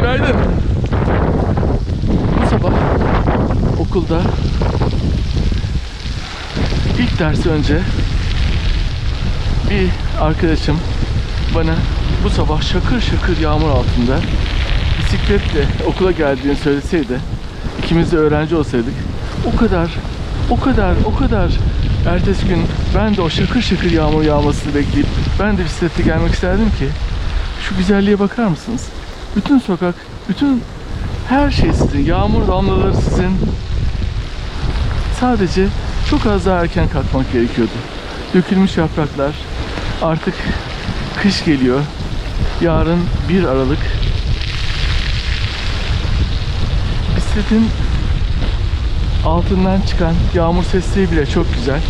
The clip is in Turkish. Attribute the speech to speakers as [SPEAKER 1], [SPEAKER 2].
[SPEAKER 1] günaydın. Bu sabah okulda ilk dersi önce bir arkadaşım bana bu sabah şakır şakır yağmur altında bisikletle okula geldiğini söyleseydi ikimiz de öğrenci olsaydık o kadar o kadar o kadar ertesi gün ben de o şakır şakır yağmur yağmasını bekleyip ben de bisikletle gelmek isterdim ki şu güzelliğe bakar mısınız? Bütün sokak, bütün her şey sizin. Yağmur damlaları sizin. Sadece çok az daha erken kalkmak gerekiyordu. Dökülmüş yapraklar. Artık kış geliyor. Yarın 1 Aralık. Bisikletin altından çıkan yağmur sesleri bile çok güzel.